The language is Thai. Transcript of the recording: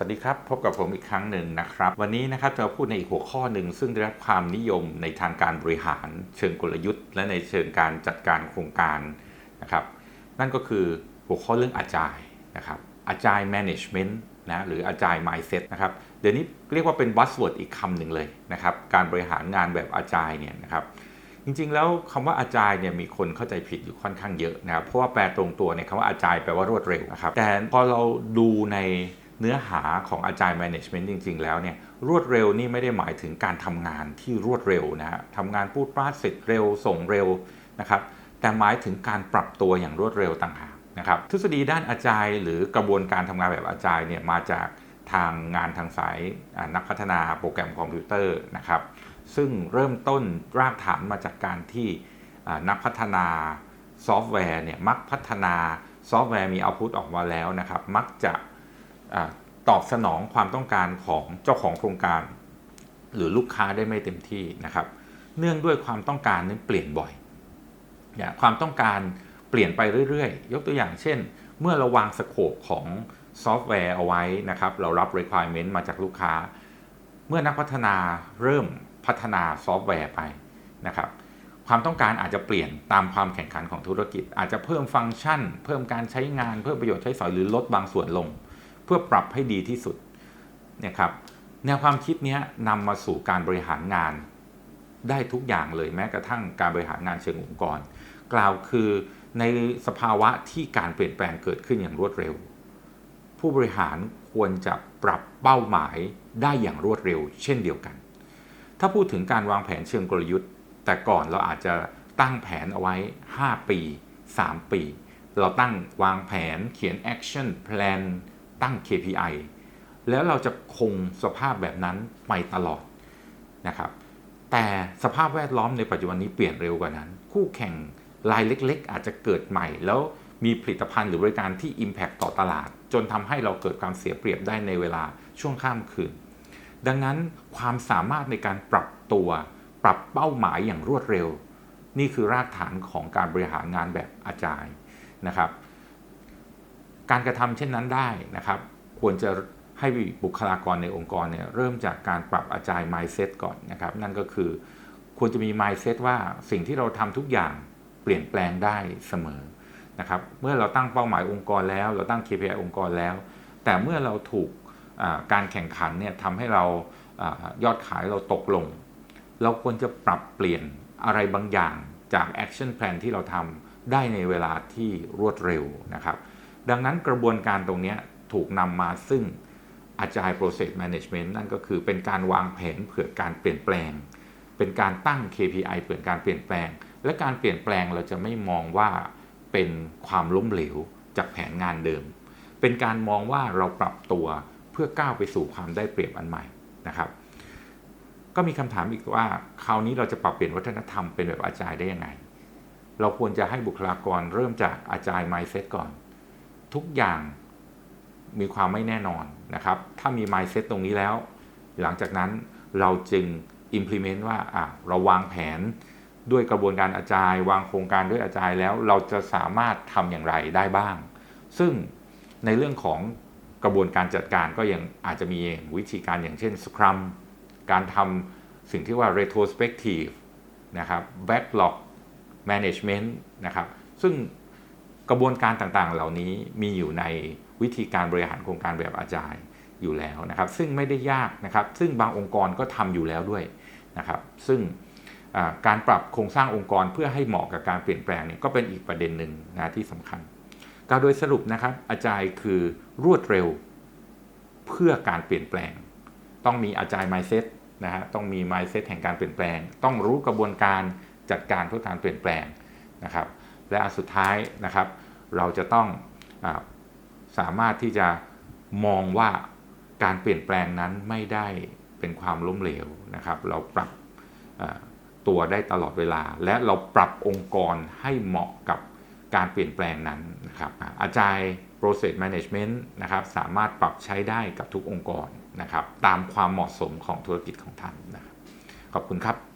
สวัสดีครับ พบกับผมอีกครั้งหนึ่งนะครับ วันนี้นะครับจะพูดในอีกหัวข้อหนึ่งซึ่งได้รับความนิยมในทางการบริหาร เชิงกลยุทธ์ และในเชิงการจัดการโครงการนะครับ นั่นก็คือหัวข้อเรื่องอาจายนะครับอาจาย management นะหรืออาจาย mindset นะครับเดี๋ยวนี้เรียกว่าเป็น buzzword อีกคำหนึ่งเลยนะครับการบริหารงานแบบอาจายเนี่ยนะครับจริงๆ แล้วคำว่าอาจายเนี่ยมีคนเข้าใจผิดอยู่ค่อนข้างเยอะนะครับเพราะว่าแปลตรงตัวเนี่ยคำว่าอาจายแปลว่ารวดเร็วนะครับแต่พอเราดูใน เนื้อหาของอาจาย management จริง ๆ แล้วเนี่ยรวดเร็วนี่ไม่ได้หมายถึงการทำงานที่รวดเร็วนะฮะทำงานพูดปราดเสร็จเร็วส่งเร็วนะครับแต่หมายถึงการปรับตัวอย่างรวดเร็วต่างหากนะครับทฤษฎีด้านอาจายหรือกระบวนการทำงานแบบอาจายเนี่ยมาจากทางงานทางสายนักพัฒนาโปรแกรมคอมพิวเตอร์นะครับซึ่งเริ่มต้นรากฐานมาจากการที่นักพัฒนาซอฟต์แวร์เนี่ยมักพัฒนาซอฟต์แวร์มีเอาพุตออกมาแล้วนะครับ มักจะ ตอบสนองความต้องการของเจ้าของโครงการ หรือลูกค้าได้ไม่เต็มที่นะครับ เนื่องด้วยความต้องการนั้นเปลี่ยนบ่อยเนี่ยความต้องการเปลี่ยนไปเรื่อยๆ ยกตัวอย่างเช่น เมื่อเราวางสโคปของซอฟต์แวร์เอาไว้นะครับ เรารับ requirement มาจากลูกค้า เมื่อนักพัฒนาเริ่มพัฒนาซอฟต์แวร์ไปนะครับความต้องการอาจจะเปลี่ยนตามความแข่งขันของธุรกิจ อาจจะเพิ่มฟังก์ชัน เพิ่มการใช้งานเพิ่มประโยชน์ใช้สอยหรือลดบางส่วนลง เพื่อปรับให้ดีที่สุดเนี่ยครับแนวความคิดนี้นำมาสู่การบริหารงานได้ทุกอย่างเลยแม้กระทั่งการบริหารงานเชิงองค์กร กล่าวคือในสภาวะที่การเปลี่ยนแปลงเกิดขึ้นอย่างรวดเร็ว ผู้บริหารควรจะปรับเป้าหมายได้อย่างรวดเร็ว เช่นเดียวกัน ถ้าพูดถึงการวางแผนเชิงกลยุทธ์ แต่ก่อนเราอาจจะตั้งแผนเอาไว้ 5 ปี 3 ปี เราตั้งวางแผนเขียน action plan ตั้ง KPI แล้วเราจะคงสภาพแบบนั้นไปตลอดนะครับแต่สภาพแวดล้อมในปัจจุบันนี้เปลี่ยนเร็วกว่านั้น คู่แข่งรายเล็ก ๆ อาจจะเกิดใหม่ แล้วมีผลิตภัณฑ์หรือบริการที่ Impact ต่อตลาด จนทำให้เราเกิดความเสียเปรียบได้ในเวลาช่วงข้ามคืน ดังนั้นความสามารถในการปรับตัว ปรับเป้าหมายอย่างรวดเร็ว นี่คือรากฐานของการบริหารงานแบบอาจายนะครับ การกระทำเช่นนั้นได้นะครับ ควรจะให้บุคลากรในองค์กรเนี่ยเริ่มจากการปรับอาจาย mindset ก่อนนะครับ นั่นก็คือควรจะมี mindset ว่าสิ่งที่เราทำทุกอย่างเปลี่ยนแปลงได้เสมอนะครับเมื่อเราตั้งเป้าหมายองค์กรแล้ว เราตั้ง KPI องค์กรแล้ว แต่เมื่อเราถูกการแข่งขันเนี่ยทำให้เราอยอดขายเราตกลง เราควรจะปรับเปลี่ยนอะไรบางอย่างจาก action plan ที่เราทำได้ในเวลาที่รวดเร็วนะครับ ดังนั้นกระบวนการตรงนี้ถูกนำมาซึ่ง Agile Process Management นั่นก็คือเป็นการวางแผนเผื่อการเปลี่ยนแปลง เป็นการตั้ง KPI เผื่อการเปลี่ยนแปลง และการเปลี่ยนแปลงเราจะไม่มองว่าเป็นความล้มเหลวจากแผนงานเดิม เป็นการมองว่าเราปรับตัวเพื่อก้าวไปสู่ความได้เปรียบอันใหม่นะครับ ก็มีคำถามอีกว่า คราวนี้เราจะปรับเปลี่ยนวัฒนธรรมเป็นแบบอาจารย์ได้ยังไง เราควรจะให้บุคลากรเริ่มจากอาจารย mindset ก่อน ทุกอย่างมีความไม่แน่นอนนะครับ ถ้ามี mindset ตรงนี้แล้ว หลังจากนั้นเราจึง implement ว่าอะเราวางแผนด้วยกระบวนการอาจายวางโครงการด้วยอาจายแล้ว เราจะสามารถทำอย่างไรได้บ้าง ซึ่งในเรื่องของกระบวนการจัดการก็ยังอาจจะมีวิธีการอย่างเช่น Scrum การทำสิ่งที่ว่า retrospective นะครับ backlog management นะครับ ซึ่ง กระบวนการต่างๆ เหล่านี้มีอยู่ในวิธีการบริหารโครงการแบบอาจายอยู่แล้วนะครับ ซึ่งไม่ได้ยากนะครับ ซึ่งบางองค์กรก็ทำอยู่แล้วด้วยนะครับ ซึ่งการปรับโครงสร้างองค์กรเพื่อให้เหมาะกับการเปลี่ยนแปลงเนี่ยก็เป็นอีกประเด็นหนึ่งนะที่สำคัญการโดยสรุปนะครับอาจายคือรวดเร็วเพื่อการเปลี่ยนแปลง ต้องมีอาจาย mindset นะฮะต้องมี mindset แห่งการเปลี่ยนแปลง ต้องรู้กระบวนการจัดการเพื่อการเปลี่ยนแปลงนะครับ และอันสุดท้ายนะครับ เราจะต้องอสามารถที่จะมองว่าการเปลี่ยนแปลงนั้นไม่ได้เป็นความล้มเหลวนะครับ เราปรับตัวได้ตลอดเวลา และเราปรับองค์กรให้เหมาะกับการเปลี่ยนแปลงนั้นนะครับอาจารย process management นะครับสามารถปรับใช้ได้กับทุกองค์กรนะครับ ตามความเหมาะสมของธุรกิจของท่านนะครับขอบคุณครับ